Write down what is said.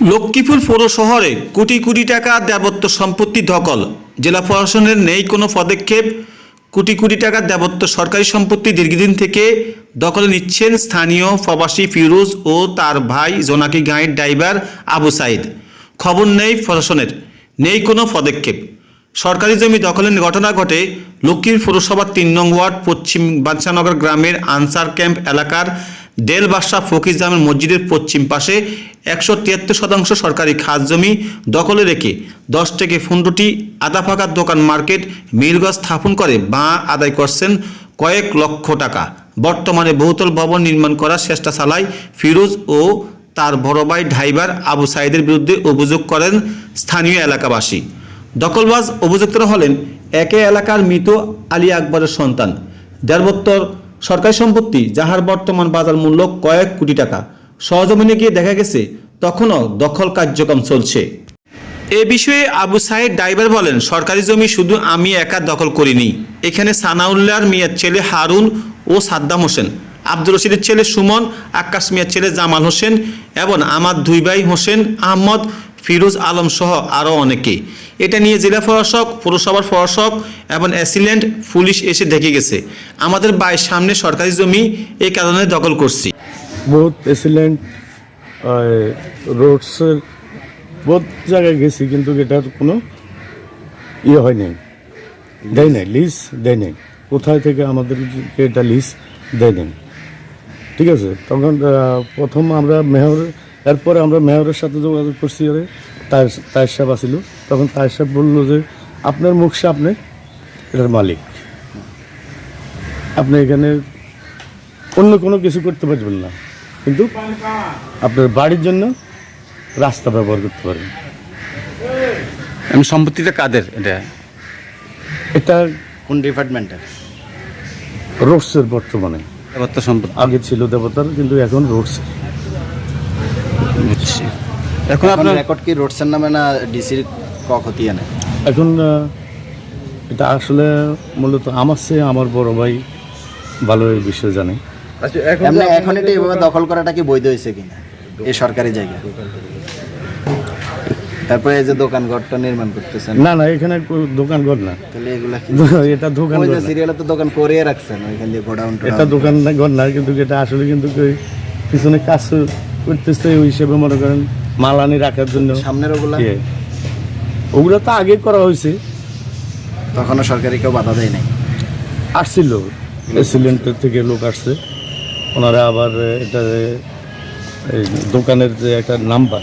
লক্ষ্মীপুর পৌর শহরে কোটি কোটি টাকা দেবত্ব সম্পত্তি দখল জেলা প্রশাসনের নেই কোনো পদক্ষেপ। কোটি কোটি টাকার দেবত্ব সরকারি সম্পত্তি দীর্ঘদিন থেকে দখলে নিচ্ছেন স্থানীয় প্রবাসী ফিরোজ ও তার ভাই জোনাকি গাঁয়ের ড্রাইভার আবু সাইদ। খবর নেই প্রশাসনের। নেই কোনো পদক্ষেপ। সরকারি জমি দখলের ঘটনা ঘটে লক্ষ্মীর পৌরসভার তিন নং ওয়ার্ড পশ্চিম বাদশানগর গ্রামের আনসার ক্যাম্প এলাকার ডেল বাদশাহ ফকির জামের মসজিদের পশ্চিম পাশে একশো তিয়াত্তর শতাংশ সরকারি খাস জমি দখলে রেখে দশ থেকে পনেরোটি আদা ফাঁকার দোকান মার্কেট মিলগজ স্থাপন করে বাঁ আদায় করছেন কয়েক লক্ষ টাকা। বর্তমানে বহুতল ভবন নির্মাণ করার চেষ্টা চালায় ফিরোজ ও তার বড় ভাই ড্রাইভার আবু সাইদের বিরুদ্ধে অভিযোগ করেন স্থানীয় এলাকাবাসী। দখলবাজ অভিযুক্তরা হলেন একে এলাকার মৃত আলী আকবরের সন্তান। দেড় সরকারি সম্পত্তি, যাহার বর্তমান বাজার মূল্য কয়েক কোটি টাকা, সহজমিনে গিয়ে দেখা গেছে, তখনও দখল কার্যক্রম চলছে। এ বিষয়ে আবু সাইদ ড্রাইভার বলেন, সরকারি জমি শুধু আমি একা দখল করিনি। এখানে সানাউল্লাহর মিয়ার ছেলে হারুন ও সাদ্দাম হোসেন, আব্দুর রশিদের ছেলে সুমন, আকাশ মিয়ার ছেলে জামাল হোসেন এবং আমার দুই ভাই হোসেন আহমদ ফিরোজ আলম সহ আরও অনেকে। এটা নিয়ে জেলা প্রশাসক, পৌরসভার প্রশাসক এবং অ্যাসিল্যান্ড পুলিশ এসে দেখে গেছে। আমাদের বাড়ির সামনে সরকারি জমি এই কারণে দখল করছি। বহুত এক্সিলেন্ট রোডসের বহুত জায়গায় গেছি, কিন্তু এটার কোনো ইয়ে হয় নাই। দেয় নাই লিজ দেয় নাই। কোথায় থেকে আমাদের এটা লিজ দেয় নাই। ঠিক আছে? তখন প্রথম আমরা মেয়র এরপরে আমরা মেয়রের সাথে যোগাযোগ করছি ওরে তার তায়ের সাহেব আসিল তখন তায়ের সাহেব বলল যে আপনার মুখ সামনে এটার মালিক। আপনি এখানে অন্য কোনো কিছু করতে পারবেন না। কিন্তু আপনার বাড়ির জন্য রাস্তা ব্যবহার করতে পারেন আমি সম্পত্তিটা কাদের এটা? এটা কোন ডিপার্টমেন্টের? রোডসের বর্তমানে। দেবত্ব সম্পত্তি। আগে ছিল দেবতার কিন্তু এখন রোডস বুঝছি এখন এখন আপনার রেকর্ড কি রোডসের নামে না ডিসির ক খতিয়ে নেয় এখন এটা আসলে মূলত আমার চেয়ে আমার বড় ভাই ভালো এই বিষয়ে জানে। এমনি এখন এটা এইভাবে দখল করাটা কি বৈধ হয়েছে কিনা? এই সরকারি জায়গা তারপরে এই যে দোকান ঘরটা নির্মাণ করতেছেন। না না এখানে দোকান ঘর না। তাহলে এগুলা কি এটা দোকান ঘর যে সিরিয়ালে তো দোকান করিয়ে রাখছেন ওইখান দিয়ে গোডাউন এটা দোকান ঘর না কিন্তু এটা আসলে কিন্তু পিছনে কাজ করতেছে ওই হিসেবে মনে করেন মালানি রাখার জন্য। সামনের ওগুলা? ইয়ে। ওগুলো তো আগে করা হয়েছে। তখনও সরকারি কেউ বাধা দেয় নাই? আসছিল। রেসিডেন্টের থেকে লোক আসছে। ওনারা আবার এটা এই দোকানের যে একটা নাম্বার।